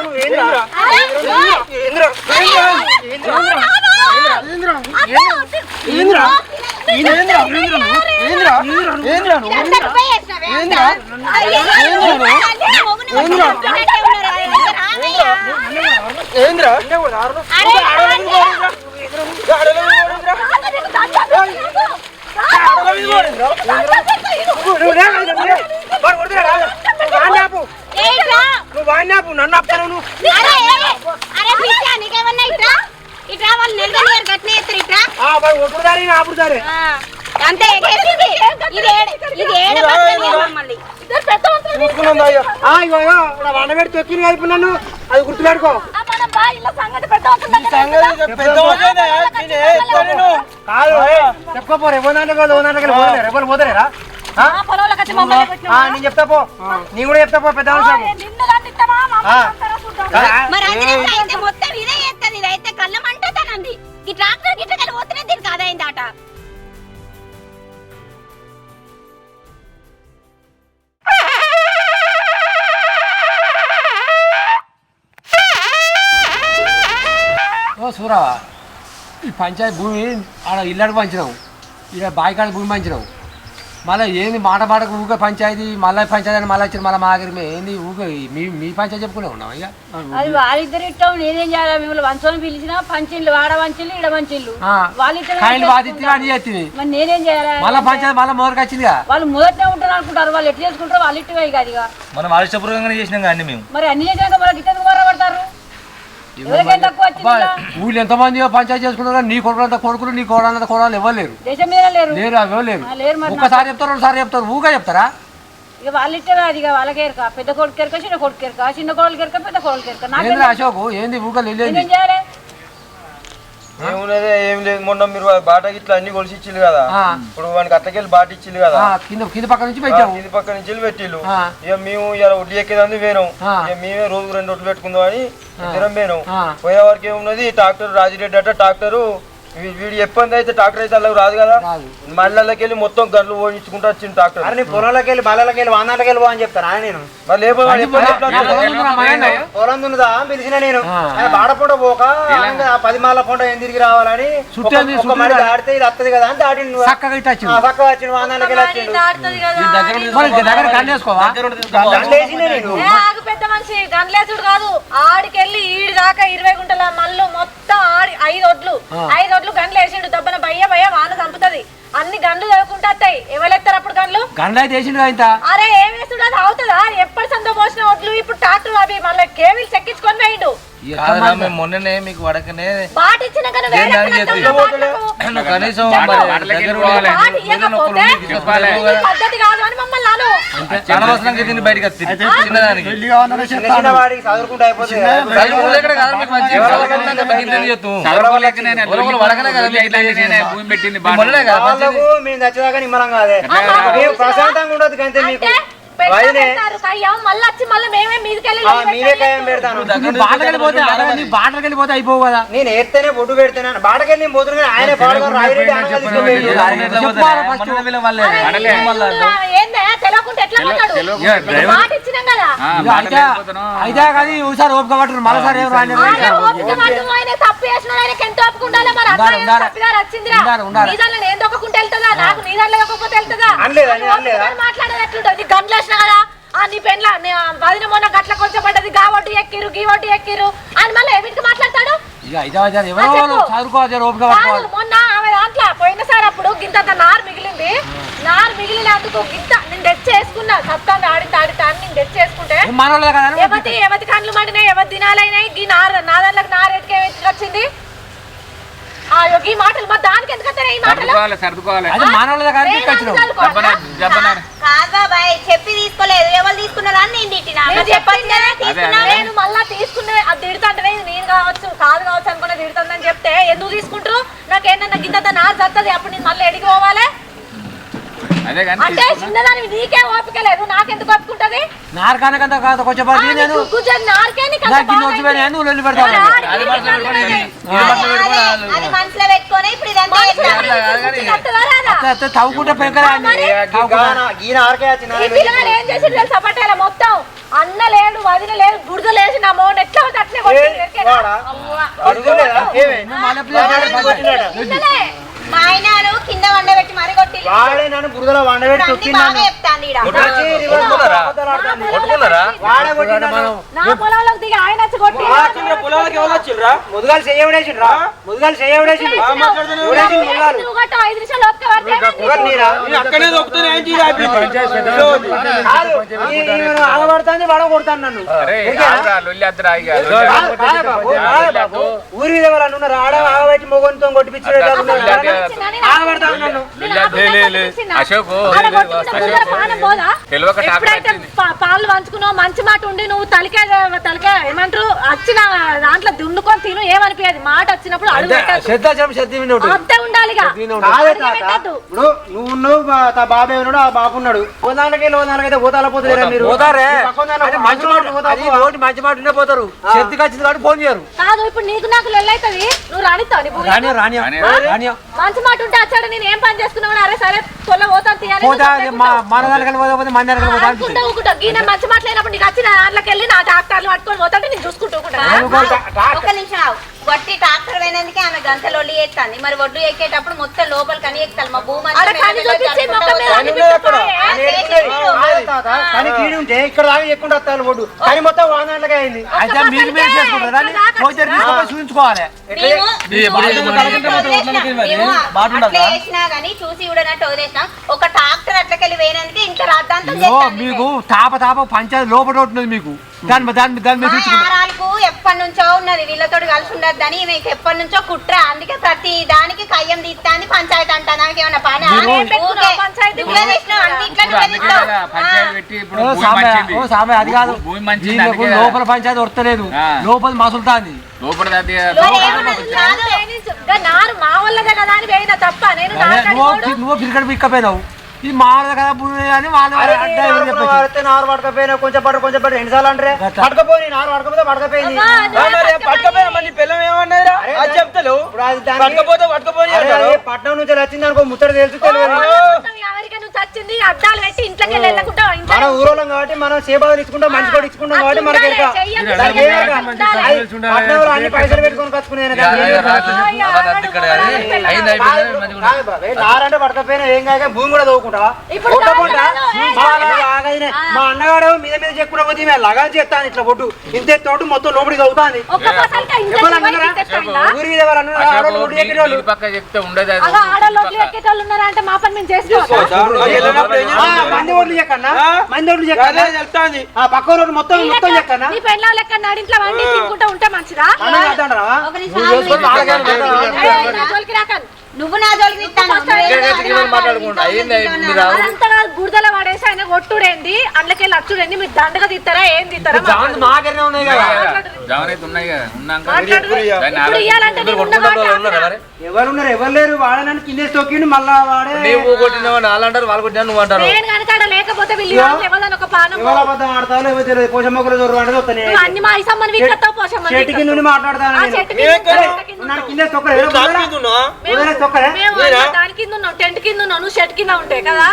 నువ్వు నన్ను ఆపుతాను నువ్వు ఇట్రా? వాళ్ళు నిలదలేరు గట్నే ఎత్తారు ఇట్రా? ఆ, వాడు ఒట్టుదారి ఆపుతారే ఆ, అంతే ఎగేసింది ఇది ఏడు ఇది ఏడు చూసుకున్నాం అయ్యో ఆ, ఇగో ఇగో, ఇప్పుడు నన్ను. అది గుర్తుపెట్టుకో. మనం బా ఇలా సంగతి పెద్ద కాదు చెప్పుకోపోరు ఎవరి కాదు ఎవరి పోలేరు నేను చెప్తా పో. నీ కూడా చెప్తా పో పెద్ద. మరి అంజనేయుడు అయితే మొత్తం ఇదే చేస్తుంది? ఇదైతే కళ్ళ మంటతానంది ఈ ట్రాక్టర్ గిట్ల కలిసి పోతేనే దీనికి అదైందట ఓ సూరావా ఈ పంచాయతీ భూమి ఆడ ఇల్లాడు పంచినావు. ఇక్కడ బాయికాడ భూమి పంచినావు. మళ్ళీ ఏంది మాట మాటకు ఊకే పంచాయతీ మళ్ళీ పంచాయతీ అని మళ్ళీ వచ్చిన మళ్ళీ మా దగ్గర ఏంది ఊకే మీ మీ పంచాయతీ చెప్పుకునే ఉన్నావు ఇక? అది వాళ్ళిద్దరు ఇష్టం నేనేం చేయాలి మిమ్మల్ని వంచోని పిలిచిన పంచిళ్ళు వాడ వంచిళ్ళు ఇడ వంచిళ్ళు ఆ. వాళ్ళిద్దరు కాయలు బాధిత్తి అని చేస్తుంది మరి నేనేం చేయాలి? మళ్ళీ పంచాయతీ మళ్ళీ మొదటికి వచ్చిందిగా వాళ్ళు మొదటనే ఉంటారు అనుకుంటారు వాళ్ళు ఎట్లా చేసుకుంటారు వాళ్ళు ఇక మనం ఆలోచపూర్వకంగానే చేసినాం కానీ మేము. మరి అన్ని చేసినాక ఊళ్ళు ఎంతమంది పంచాయతీ చేసుకున్నారు కానీ నీ కొడుకులంత కొడుకులు నీ కోడలంత కోడలు ఎవరు లేరు? అవి లేరు? ఆ, లేరు మరి ఒక్కసారి చెప్తారు రెండుసారి చెప్తారు ఊగా చెప్తారా? ఇక వాళ్ళు ఇట్టగా అది ఇక వాళ్ళకి ఎరక పెద్ద కొడుకు ఎరక చిన్న కొడుకు ఎరక చిన్న కొడుకు ఎరక పెద్ద కొడుకు ఎరక నాకేం అశోక్? ఏంది ఊగా ఏమున్నదే ఏం లేదు. మొన్న మీరు బాట ఇట్లా అన్ని కొలిసి ఇచ్చిండు కదా. ఇప్పుడు వానికి అత్తకెళ్ళి బాట ఇచ్చిండు కదా. కింద కింద పక్క నుంచి పెట్టాము ఇది పక్క నుంచి పెట్టిల్లు. ఇక మేము ఇలా ఒడ్డు ఎక్కేదాన్ని పోయినాం. ఆ. ఇక మేమే రోజు రెండు ఒడ్లు పెట్టుకుందాం అని ఇద్దరం పోయినాం. ఆ. పోయే వరకు ఏమున్నది ట్రాక్టర్ రాజిరెడ్డి అట్ట ట్రాక్టరు వీడు ఎప్పంది అయితే ట్రాక్టర్ అయితే అలా రాదు కదా. మళ్ళకి వెళ్ళి మొత్తం గంటలు ఓడించుకుంటూ వచ్చింది ట్రాక్టర్. అరే పొలంలోకి వెళ్ళి బల్లలోకి వెళ్ళి వానాలకి వెళ్ళి పో అని చెప్తాను. ఆయన నేను. పొలం. దున్నదా పిలిచిన నేను. బాడపూట పోక పది మాల పూట ఏం తిరిగి రావాలని ఒక- మడి రా. దాడితే ఇది వత్తది కదా అని దాటిండు. చక్కగా వచ్చింది. వానాలకి పెద్ద మనిషి గన్లేసుడు కాదు. ఆడికెళ్ళి ఈడి దాకా ఇరవై గుంటల మల్లు మొత్తం ఆడి ఐదు ఒడ్లు. ఐదు ఒడ్లు గన్లు వేసిండు దబ్బన భయ్య భయ్య వాన చంపుతుంది అన్ని గన్లు చదువుకుంటా వస్తాయి ఎవరెత్తారు అప్పుడు గన్లు గండ అయితే వేసిండు ఇంత? అరే ఏం వేస్తుడు అది అవుతుందా? ఎప్పటి సందో పోసిన ఒడ్లు ఇప్పుడు ట్రాక్టర్ అవి మళ్ళీ కేవీలు చెక్కించుకొని వేయండు కాదురా, మేము మొన్ననే మీకు వడకనే బాట ఇచ్చిన కానీ వేరే దానికి కనీసం. మరి దగ్గర ఉండాలి పద్ధతి కాదు అని మమ్మల్ని నాను అనవసరంగా దీన్ని బయటకు వచ్చింది చిన్నదానికి మేము ప్రశాంతంగా ఉండదు కంటే మీకు మళ్ళీ వచ్చి మళ్ళీ మేమే మీదకెళ్ళి బాటలు వెళ్ళిపోతే అయిపోవు కదా. నేను ఎత్తేనే బొడ్డు పెడతాను బాటకెళ్ళి నేను పోతున్నా. కానీ ఆయన పాడుగా రాయిరెడ్డి అనగా తీసుకుపోయిండు. ఆయన ఎట్లా పోతారు? మొన్న వీళ్ళ. వల్లే. ఏందా? తెలియకుండా ఎట్లా కొట్టాడు మాట ఇచ్చినాం కదా? ఇక అయితే కానీ ఒకసారి ఓపిక పట్టరు. మరోసారి ఏం రాని ఆయన ఆయన తప్పు చేసిన ఆయనకి ఎంత ఓపిక ఉండాలి? మరి ఉండాలి, ఉండాలి. తప్పిదారు వచ్చిందిరా. ఉండాలి, ఉండాలి. నీ దాంట్లో నేను దొక్కకుంటే వెళ్తుందా? నాకు నీ దాంట్లో దొక్కకపోతే వెళ్తుందా? మాట్లాడేది ఎట్లుంటుంది నీ గంటలు వేసినా కదా వదిన మొన్న గట్ల కొంచెం పడ్డది. గా ఎక్కిరు గీ వడ్డీ ఎక్కిరు అని మళ్ళీ ఏమిటికి మాట్లాడతాడు? ఇక ఎవరో చదువుకోవాలి ఓపిక పట్టుకోవాలి. మొన్న ఆమె దాంట్లో పోయినసారి అప్పుడు గింతంత నారు మిగిలింది. నారు మిగిలినందుకు గింత నేను తెచ్చేసుకున్నా సత్తాన్ని ఆడితే ఆడితే అని నేను మనోళ్ళే కదా అని ఎవతి ఎవతి కండ్లు మండినాయి ఎవరి దినాలైనాయి? ఈ నార నా దాంట్లోకి నార ఎటుకే వచ్చింది? ఈ మాటలు మరి దానికి ఎందుకు వస్తున్నాయి ఈ మాటలు? అది కానీ నేను తీసుకొచ్చినావు ఎందుకు అనుకోవాలా? కాదు బాబాయ్ చెప్పి తీసుకోలేదు. ఎవరు తీసుకున్నారు అని నేను తిట్టినా? నేను మళ్ళా తీసుకునే అది తిడుతుంటే నేను కావచ్చు కాదు కావచ్చు అనుకునే తిడుతుందని చెప్తే ఎందుకు తీసుకుంటారు? నాకేంటన్నా గింత నారు చత్తది అప్పుడు నేను మళ్ళీ ఎడిగి పోవాలి? అంటే చిన్నదాని నీకే ఓపిక లేదు. నాకెందుకు ఒప్పుకుంటది? నారకానకంత కాదు కొంచెం నేను. నీకు. నువ్వు పెడతావు? తవ్వుకుంటే పెంకరా మొత్తం? అన్న లేడు వదిన లేడు బురద లేచి నా మోన్ ఎట్లా? ఇన్నలే. మా ఆయనను కింద వండబెట్టి మరి కొట్టి వాడే నన్ను బురదలో వండబెట్టి అన్ని తొక్కిండు బాగా నన్ను. చెప్తాంది ఈడ. వచ్చి రివర్స్లో అబద్ధాలు ఆడతాంది. వాడే కొట్టిండు నన్ను. నా పొలంలోకి దిగి ఆయన వచ్చి కొట్టి పొలాలకి ఎవరు వచ్చిండ్రా ముదుగాలు చెయ్యవడేసిండ్రా ముదుగాలు చెయ్యవడేసిండు ఎవడేసిండు ముదుగాలు నువ్వు గట్ట ఐదు నిమిషాలు ఓపిక పడితే ఎవరు నీరా? అక్కడే దొక్కుతానే ఏం కాదు, ఈ- ఈమెను ఆగబడతాంది వాడ కొడతాను నన్ను అరే ఓకేనా? ఆగురా, లొల్లి వద్దురా, ఇక. కాదు, కాదు బాబు, కాదు బాబు. ఊరి మీద ఉన్నారు ఆడ ఆగబెట్టి మొగంతో కొట్టిపించారు ఆగబడతాను నన్ను అశోక్ తెలియక పాలు పంచుకున్నావు మంచి మాట ఉండి నువ్వు తలకే తలకే ఏమంటారు? వచ్చిన దాంట్లో దున్నుకొని తిను ఏమనిపించదు మాట వచ్చినప్పుడు అడుగు అంతే ఉండాలి. ఇప్పుడు నువ్వు ఉన్నావు తా బాబాయ్ ఉన్నాడు ఆ బాబు ఉన్నాడు. మీరు? పోతారే. మంచి మాట? నోటి మంచి ఉండే పోతారు. శ్రద్ధకి వచ్చింది కాబట్టి ఫోన్ చేయరు. కాదు ఇప్పుడు నీకు నాకు లొల్లైతుంది. నువ్వు రానియో. రానియో మంచి మాట ఉంటే నేను ఏం పని చేసుకున్నావు అరే సరే తొల్ల పోతాను తీయాలి పోతే మన దానికి పోతే మన. అనుకుంటా ఊకుంటా మంచి నీకు దాంట్లోకి వెళ్ళి నా డాక్టర్లు పట్టుకొని పోతాంటే నేను చూసుకుంటూ. ఒక నిమిషం. వట్టి ట్రాక్టర్ పోయినందుకే ఆమె గంటలు ఒళ్ళు ఎత్తాంది. మరి ఒడ్డు ఎక్కేటప్పుడు మొత్తం లోపల కని ఎక్కుతాను మా భూమి అంతా. కాదే తాత కానీ ఉంటే ఇక్కడ దాకా ఒడ్డు కానీ మొత్తం అయింది అయితే మీరు మీరు చేసుకుంటారు. కానీ పోతే తీసుకొని చూపించుకోవాలి. మేము ఇది ఎప్పుడు మేము ఇది అట్లా వదిలేసినాం. మేము అట్లా వేసినా గానీ చూసి చూడనట్టు వదిలేసినాం. ఒక ట్రాక్టర్ అట్లకెళ్ళి వేయడానికి ఇంత రాద్దాంతం మీకు తాప తాప పంచాయతీ లోపల ఒకటి ఉన్నది మీకు. దాని దాని మీద- దాని మీద చూసుకుంటారు ఆరాలకు ఎప్పటి నుంచో ఉన్నది. వీళ్ళతో కలిసి ఉండద్దని మీకు ఎప్పటి నుంచో కుట్ర. అందుకే ప్రతి దానికి కయ్యం తీస్తాంది పంచాయతీ అంటా నాకు ఏమన్నా పని అది కాదు. లోపల పంచాయతీ వస్తలేదు. లోపల మసులుతాంది. లోపల మా వాళ్ళదే కదా అని వేయిన తప్ప నేను అదే నాటకానికి నువ్వు క్రికెట్ పిక్కపోయినావు. ఇది మారదు కదా భూమి అని వాళ్ళు. పడితే నారు పడకపోయినా కొంచెం పడ కొంచెం పడ. ఎన్నిసార్లు అంటే గట్ల. పడకపోయి నారు పడకపోతే పడకపోయింది. మరి పిల్లం అది పట్నం నుంచి వచ్చింది అనుకో ముచ్చట తెలుసు తెలియదు. ఈ అద్దాలు పెట్టి ఇంట్లోకి వెళ్ళి వెళ్ళకుండా కాబట్టి మనం సేబాలు ఇచ్చుకుంటాం మంచి కూడా ఇచ్చుకుంటాం కాబట్టి మనకి అన్ని పైసలు పెట్టుకొని కట్టుకునేది నారంటే పడకపోయినా ఏం కాక భూమి కూడా తవ్వుకుంటా ఇప్పుడు కొట్టకుండా మా అన్నగాడు మీద మీద చెక్కున్న పోతే ఈమె లగా చేస్తాను ఇట్లా బొడ్డు ఇంతే తోటి మొత్తం లోపలికి? తెచ్చుకోయిందా? ఊరి మీద వాళ్ళు. పక్క చెప్తే ఉండదు మేము మంది ఓట్లు చెక్కన్నా? మంది ఓట్లు చెక్కన్నా చెప్తాంది. ఆ పక్క రోడ్డు మొత్తం మొత్తం చెక్కన్నా నీ పెళ్ళాం లెక్క నాడింట్లో వండి తినుకుంటా ఉంటే మంచిదా? ఒక నిమిషం ఆగు. ఏయ్, నా జోలికి. నువ్వు నా జోలికి ఇస్తాను. మాట్లాడుకుంటా అయింది మీరు అదంతా కాదు, బురదల పడేసి ఆయన కొట్టుడేంది. అందులోకెళ్ళి అచ్చుడేంది మీరు దండగా తీస్తారా? ఏం తీస్తారా? జాన్ మాకనే ఉన్నాయి కదా. జవనైతే ఉన్నాయి కదా. ఉన్నాక మాట్లాడరు. దాన్ని ఇప్పుడు ఇయ్యాలంటే నేను ఉన్న మాట ఆపినా. ఎవరు ఉన్నారు? ఎవరు లేరు? వాడనని కింద తొక్కిండు మళ్ళా వాడే నీవు కొట్టినవాడు వాళ్ళు అంటారు వాళ్ళు కొట్టినా నువ్వు అంటారు. నేను కనుక ఆడ లేకపోతే వీళ్ళు పానం ఎవరు అబద్ధం ఆడతారో ఎవరు తెలియదు. పోషమ్మకులు దొరు అంటే వస్తాను నువ్వు అన్ని మా ఇసమ్మని వీకత్తావు పోషమ్మని చెట్టు కింద నుండి మాట్లాడతాను ఆ చెట్టు కింద కింద మేము- మేము దాని కింద ఉన్నాం టెంట్ కింద నువ్వు షెట్ కింద ఉంటాయి కదా?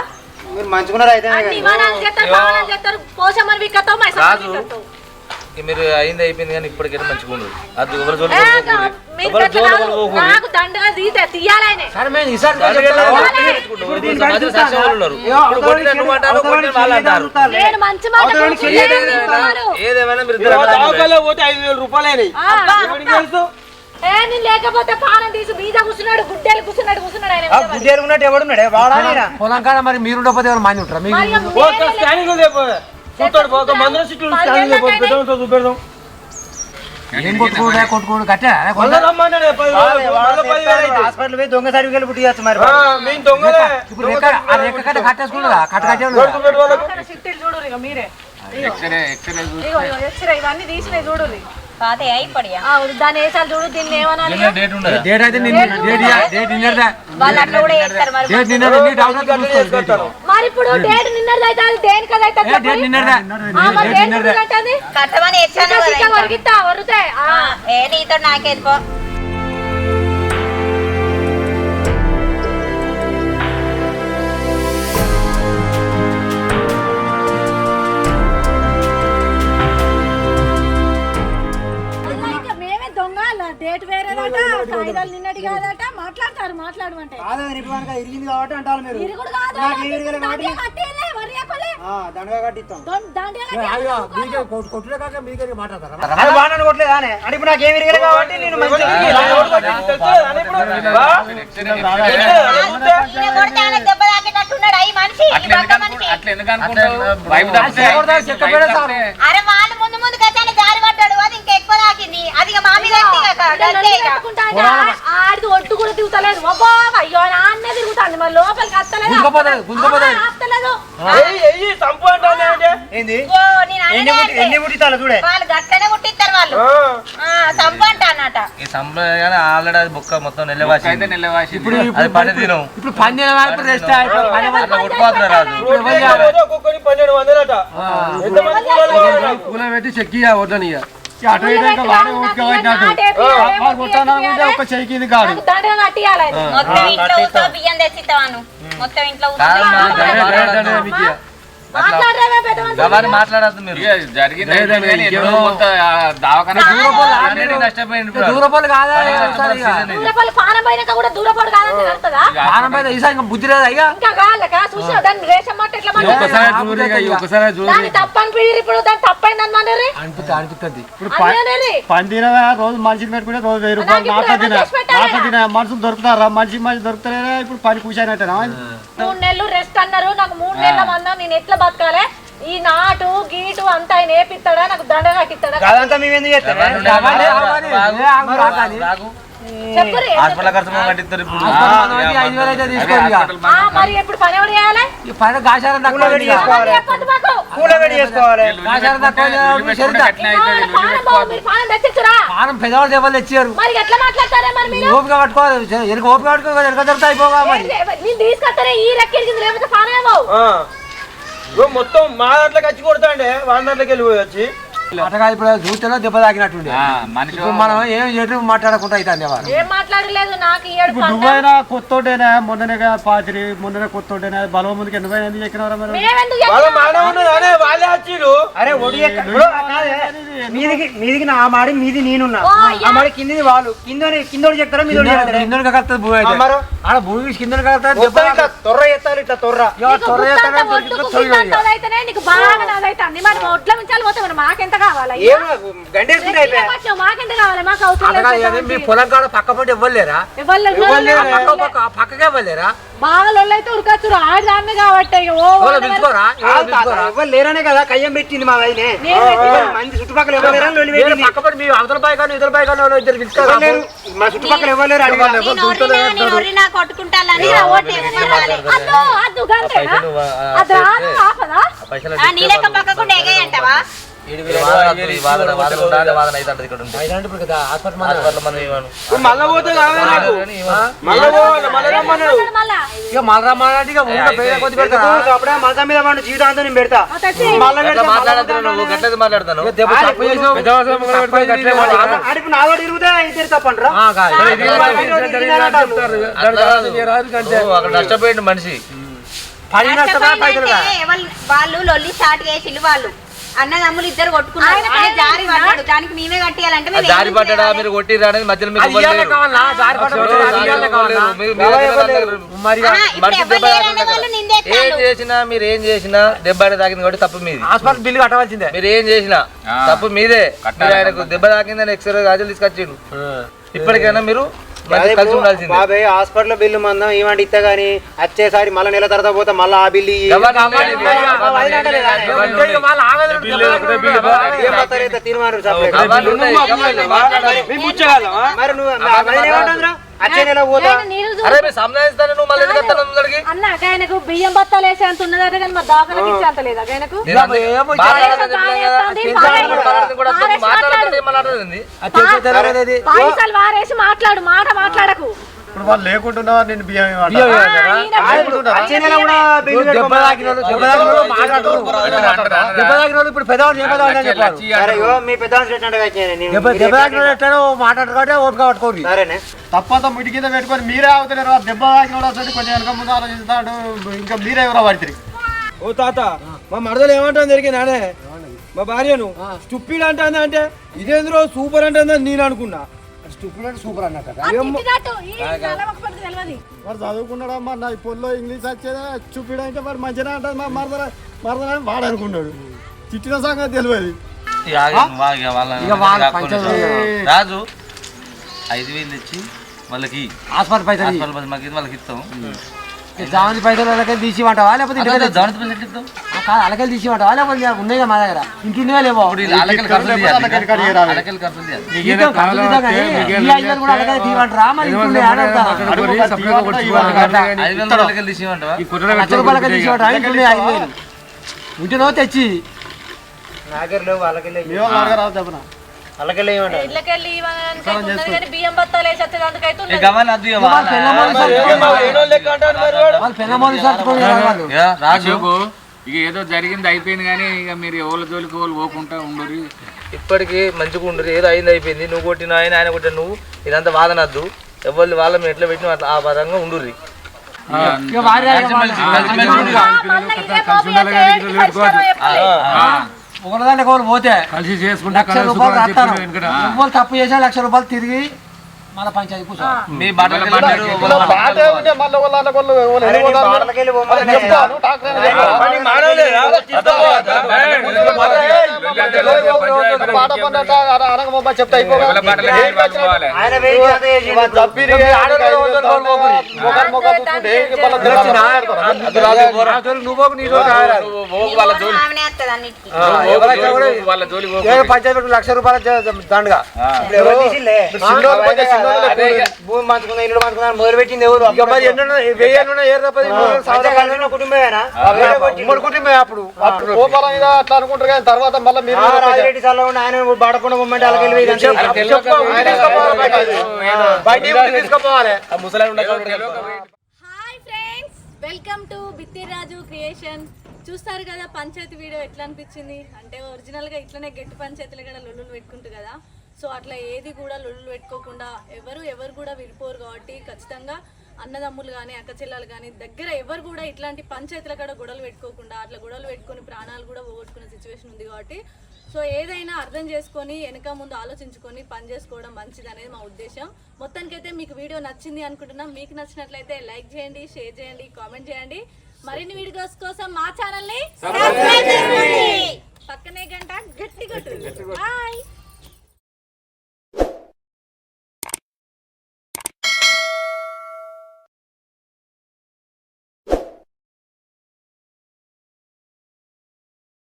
మీరు మంచుకున్నారు అయితే? అన్ని ఇవ్వాలని చేస్తారు కావాలని చేస్తారు. పోషమ్మని వీకత్తావు మా ఇసమ్మని రాజు. వీకత్తావు మీరు అయింది అయిపోయింది కానీ ఇప్పటికైతే మంచిగా ఉండదు అది ఎవరి పోకూడదు. ఎవరి కాదు. నాకు దండగా తీతే తీయాలనే సరే మేము ఈసారి. నేను మంచి మాట అవతలోనికి కూర్చుని చెయ్యలేదు. చూస్తున్నాను. ఏదేమైనా మీరు ఇద్దరు అన్నదమ్ములే. పోతే ఐదు వేల రూపాయలు అయినాయి ఆ, ఏ నేను లేకపోతే పానం తీసి మీద కూర్చున్నాడు గుడ్డెలు కూర్చున్నాడు కూర్చున్నాడు ఆయన మీద మరి. గుడ్డేరు ఉన్నట్టు ఎవడు ఉన్నాడే వాడా నేనా? పొలం కాడ మరి మీరు ఉండకపోతే ఎవరు మంది ఉంటారా చూస్తాడు పోక మందుల లేకపోతే పెడదాం చూపెడదాం. ఏం కొట్టుకోడు కొట్టుకోడు కట్టే. హాస్పిటల్ పోయి దొంగ సర్టిఫికేట్ పుట్టియచ్చు మరి. ఆ, మేము దొంగలే. ఇప్పుడు రెక్క కట్ట కట్టేసుకుంటుందా? కట్ట కట్టే దొరుకు పెట్టు వాళ్ళకు. అక్కడ చిట్టీలు చూడు ఇక మీరే. ఎక్స్రే ఎక్స్రే ఇవన్నీ తీసినాయి చూడు కాదే అయిపోయా దాని వేసాలు చూడు దీన్ని ఏమనాలి? ఇక? డేట్ ఉండదు డేట్ అయితే నిన్న డేట్ ఇయ్య- డేట్ నిన్నదా. వాళ్ళు అట్లా కూడా చేస్తారు మరి. డేట్ నీ ఇప్పుడు డేట్ నిన్నది అయితే అది దేనికి అది? అయితే డేట్ కట్టమని కదా వరుతే ఆ, ఏ నీతో నాకేది పో కాగితాలు నిన్నటి కాదట మాట్లాడతారు మాట్లాడమంటే కాదు నిప్పు కనుక ఇరిగింది కాబట్టి అంటారు మీరు ఇరుగుడు కాదు నాకు ఏ ఇరగలే కాబట్టి దండిగా కట్టేలే, వరియాపలే. ఆ, దండగా కట్టిస్తాం దం- దండిగా ఏ, కట్టేలే. అయ్యో, మీకే కొట్టు- కొట్టులే కాక మీకే మాట్లాడతారా అది బాగా కొట్టలేదు అని అంటే ఇప్పుడు నాకు ఏమి ఇరగలే కాబట్టి నేను దెబ్బ తాకేటట్టున్నాడు మనిషి అట్లా ఎందుకు అనుకుంటావు? అట్లా ఎందుకు ఆడిది ఒడ్డు కూడా తిరుగుతలేదు. అబ్బో అయ్యో నాన్నే తిరుగుతాంది. మరి లోపలికి అత్తలేదు ఎన్ని చూడే? వాళ్ళు గట్లనే ముట్టిస్తారు వాళ్ళు. ఆ, సంపు అంటానట ఈ సంప్రదాయం ఆల్రెడీ అది బుక్క మొత్తం నెల్లవాసి అయితే నెల్లవాసి ఇప్పుడు అది పని దినం ఇప్పుడు పని ఇప్పుడు రెస్ట్ ఇప్పుడు పని రాదు? ఒక్కొక్కటి పన్నెండు వందలట. ఆ. ఎంతమంది కూలీలు పూల పెట్టి చెక్కి ఇక అటు ఇటు ఇంకా వాడే ఒక చెయ్యి కింద కాదు ఇంట్లో బియ్యం మొత్తం ఇంట్లో మాట్లాడద్దు మీరు? జరిగింది దూరపోలు కాదా బుద్ధి లేదా అనిపిస్తుంది తినవా రోజు మనిషిని పెట్టుకుంటే రోజు వెయ్యి రూపాయలు మనుషులు దొరుకుతారా? మనిషి మనిషి దొరుకుతారా ఇప్పుడు పని కూర్చోనట్టేనా మూడు నెలలు రెస్ట్ అన్నారు నాకు మూడు నెలల మందా నేను ఎట్లా బతకాలి? ఈ నాటు గీటు అంతా ఆయన ఏపిస్తాడా? నాకు దండ కట్టిస్తాడా కాదంతా మేము ఎందుకు చేస్తాం? అవన్నీ ఆగాలి. ఏ ఆగు, ఆగాలి. చెప్పురి హాస్పిటల్ ఖర్చు కట్టిస్తారు ఇప్పుడు. హాస్పిటల్ మనకి ఐదు వేలు అయితే తీసుకోండి ఇక. ఆ, మరి ఎప్పుడు పని ఎవరు చేయాలి? ఈ పైన గాచారం తక్కువ కూలబెట్టి ఉంది ఇక. చేసుకోవాలి చెప్పొద్దు మాకు? కూలబెట్టి చేసుకోవాలి. గాచారం తక్కువ ఉంది, పెట్టుకుంటే చరిత్ర. అట్లనే అవుతుంది, మీరు పానం బాగు, మీరు పానం తెచ్చిచ్చురా పానం పెద్దవాళ్ళు ఎవరు తెచ్చారు మరి ఎట్లా మాట్లాడతారా మరి మీరు? ఓపిక పట్టుకోవాలి. వెనక ఓపిక పట్టుకో వెనక దొరుకుతా అయిపోగా మరి. ఏంటి? నేను తీసుకొస్తానే ఈ రెక్కిరిగింది లేకపోతే పానం ఏమో ఇగో మొత్తం మా దాంట్లోకి వచ్చి కొడతాండే వాళ్ళ దాంట్లోకి వెళ్ళిపోయి వచ్చి. అటగా ఇప్పుడు చూస్తేనే దెబ్బ తాకినట్టుండే. మనిషి మనం ఏం ఎటు మాట్లాడకుండా ఏం మాట్లాడలేదు నాకు ఇప్పుడు పంట నువ్వైనా కొత్తోటేనా మొన్ననే పాతిరి మొన్ననే కొత్తోటేనా బలవ ముందుకి ఎన్ని ఎందుకు ఎక్కినవరా మరి? కాదే, మీదికి మీదికి నా మాడి మీది నేనున్నా. ఆ మాడి కిందిది వాళ్ళు. కింద కిందోడు చెప్తారా మీద కలుతుంది భూమి అయితే? ఆడ భూమి కిందకి కలుతుంది ఇట్లా తొర్ర తొర్ర. మాకెంత కావాలి మాకెంత కావాలి? మాకు అవసరం మీ పొలం కాడ పక్క పంట ఇవ్వలేరా? ఎవరు లేరు. పక్క పక్క పక్కకే ఇవ్వలేరా? బాగా లొల్లైతే ఉరకచ్చు కాబట్టి ఎవరో కాదు కయ్యం పెట్టింది మా. ఎవరు మంది చుట్టుపక్కల మీ అవతల బాయ్ కానీ ఇతర బాయ్ కానీ ఎవరో ఇద్దరు పిలుచుకోరా? ఎవరు లేరు మా చుట్టుపక్కల ఎవరు లేరు? అడిగి వాళ్ళు. నేను ఒర్రినా, నేను ఒర్రినా కొట్టుకుంటాలని ఆ ఓటు వేసుకోవాలి. అద్దు అద్దు గంతేనా పైసలు ఆ, అది రాను ఆపదా? పైసలు ఆ, నీ లెక్క పక్కకుండా ఎగేయంటావా? జీవితాంతం పెడతా. మాట్లాడతాను? నష్టపోయింది మనిషి. వాళ్ళు లొల్లి స్టార్ట్ చేసిల్లు వాళ్ళు అన్నదమ్ములు ఇద్దరు కొట్టుకున్నారు. ఆయన ఆయన జారి పైన పడ్డాడు. దానికి మేమే కట్టియాలంటే ఆ మేము జారి ఏం పడ్డా చేయాలి? మీరు కొట్టిరా అనేది మధ్యలో మీకు. మీరు- ఇప్పుడు మనిషి ఎవరు దెబ్బ వాళ్ళు. నిందేస్తారు ఏం చేసినా మీరు ఏం చేసినా దెబ్బ అనేది తాకింది కాబట్టి తప్పు మీది. హాస్పిటల్ బిల్లు కట్టవలసిందే. మీరు ఏం చేసినా ఆ. తప్పు మీదే. కట్టాలి. మీరు ఆయనకు దెబ్బ తాకిందని ఎక్స్రే గాజులు తీసుకొచ్చిండు. ఇప్పటికైనా మీరు కలిసి ఇప్పుడు ఉండాల్సిందే. బాబాయ్ హాస్పిటల్ బిల్లు మందం ఏమంటే ఇస్తా గానీ వచ్చేసారి మళ్ళీ నెల తర్వాత పోతే మళ్ళీ ఆ బిల్లు తీర్మానం మరి నువ్వు నెల పోతా. అరే నువ్వు మళ్ళీ ఎందుకు వస్తాను అన్న ఆయనకు బియ్యం బత్తాలు వేసే అంత ఉన్నదట కానీ దాఖలకు ఇచ్చే అంత లేదా ఆయనకు. మాట్లాడుతుంది, వారేసి మాట్లాడు మాట మాట్లాడకు. ఇప్పుడు వాళ్ళు లేకుంటున్నా నేను బియ్యం ఇప్పుడు వచ్చే నెల కూడా బిల్లు దెబ్బ పెట్టుకోమని. తాకిన వాళ్ళు- దెబ్బ తాకిన వాళ్ళు మాట్లాడుతున్నారు. దెబ్బ తాకిన వాళ్ళు ఇప్పుడు పెద్దవాళ్ళు ఏ పెద్దవాళ్ళు అని చెప్పారు సరే ఇగో మీ పెద్ద వచ్చినట్టుగా వచ్చాను నేను. దెబ్బ దెబ్బ తాకిన వాళ్ళు ఎట్టారో మాట్లాడరు కాబట్టి ఓపిక పట్టుకోరు సరేనే. తప్పంతా ముడి కింద పెట్టుకొని మీరే అవుతున్నారు దెబ్బ తాకిన కూడా వస్తుంది కొంచెం వెనక ముందు ఆలోచిస్తాడు ఇంకా మీరే ఎవరో పడుతుంది ఓ తాత మా మరదలు ఏమంటాను జరిగి నానే? మా భార్యను స్టూపిడ్ అంటుంది అంటే ఇదేంద్రో సూపర్ అంటుంది నేను అనుకున్నా. స్టూపుల్ అంటే సూపర్ అన్నట్టు వాడు చదువుకున్నాడమ్మా నా ఈ పొల్లో ఇంగ్లీష్ వచ్చేదా చూపిడంటే వాడు మంచిగా అంటాడు మా మరదల వాడు అనుకున్నాడు. తిట్టిన సంగతి తెలియదు రాజు ఐదు వేలు తెచ్చి వాళ్ళకి హాస్పిటల్ పైసలు. హాస్పిటల్ మాకు వాళ్ళకి ఇస్తాం. ఈ జామంతి పైసలు తీసి ఇవ్వమంటావా లేకపోతే దాని పైసలు ఇస్తాం? కాదు అలాగే తీసి ఇవ్వమంటావా లేకపోతే ఇక ఉన్నాయి కదా మా దగ్గర. ఇంటున్నాయా లేవో. అలాగే తీయమంటారా? మరి? లక్ష రూపాయలకే తీసి ఇవ్వమంటావా ఇంటున్నాయి ఐదు వేలు. ఉంటేనో తెచ్చి? కానీ బియ్యం బత్తాలు వేసి అద్దు ఇక వాళ్ళ ఇక ఏదో జరిగింది అయిపోయింది కానీ ఇక మీరు ఎవరి జోలికి వాళ్ళు పోకుండా ఉండరు ఇప్పటికి మంచిగా ఉండరు ఏదో అయింది అయిపోయింది. నువ్వు కొట్టిన ఆయన ఆయన కొట్టిన నువ్వు ఇదంతా వాదనద్దు. ఎవరి వాళ్ళ మేము ఎట్లా పెట్టిన అట్లా ఆ పరంగా ఉండరు ఇక వారి కలిసిమెలిసి కలిసిమెలిసి ఉండరు. మళ్ళీ ఇదే కాపీ అయితే ఏంటి పరిష్కారం చెప్పాలి. ఒకదాన్ని ఒకరు పోతే కలిసి చేసుకుంటే తప్పు చేసా లక్ష రూపాయలు తిరిగి మళ్ళీ పంచాయతీ కూర్చో చెప్తా వాళ్ళ. పంచాయతీ లక్ష రూపాయల దండగా భూమి ఇల్లు మొదలు పెట్టింది ఎవరు? కుటుంబమేనా? ఉమ్మడి కుటుంబమే అప్పుడు. అప్పుడు కోపాలం మీద అట్లా అనుకుంటారు కానీ తర్వాత మళ్ళీ మీరు రాజిరెడ్డి సార్లో ఆయన బాడకుండా వెల్కమ్ టు బిత్తిరాజు క్రియేషన్ చూస్తారు. కదా. పంచాయతీ వీడియో ఎట్లా అనిపించింది? అంటే ఒరిజినల్గా ఇట్లనే గట్టి పంచాయతీలు కూడా లొల్లులు పెట్టుకుంటారు కదా. సో అట్లా ఏది కూడా లొల్లులు పెట్టుకోకుండా ఎవరు ఎవరు కూడా విడిపోరు కాబట్టి ఖచ్చితంగా అన్నదమ్ములు కానీ అక్క చెల్లెలు కానీ దగ్గర ఎవరు కూడా ఇట్లాంటి పంచాయతీల కూడా గొడవలు పెట్టుకోకుండా అట్లా గొడవలు పెట్టుకొని ప్రాణాలు కూడా పోగొట్టుకునే సిచ్యువేషన్ ఉంది కాబట్టి సో ఏదైనా అర్థం చేసుకొని వెనక ముందు ఆలోచించుకొని పని చేసుకోవడం మంచిది అనేది మా ఉద్దేశం. మొత్తానికైతే మీకు వీడియో నచ్చింది అనుకుంటున్నాం. మీకు నచ్చినట్లయితే లైక్ చేయండి షేర్ చేయండి కామెంట్ చేయండి. మరిన్ని వీడియోస్ కోసం మా ఛానల్ని సబ్స్క్రైబ్ చేసుకోండి.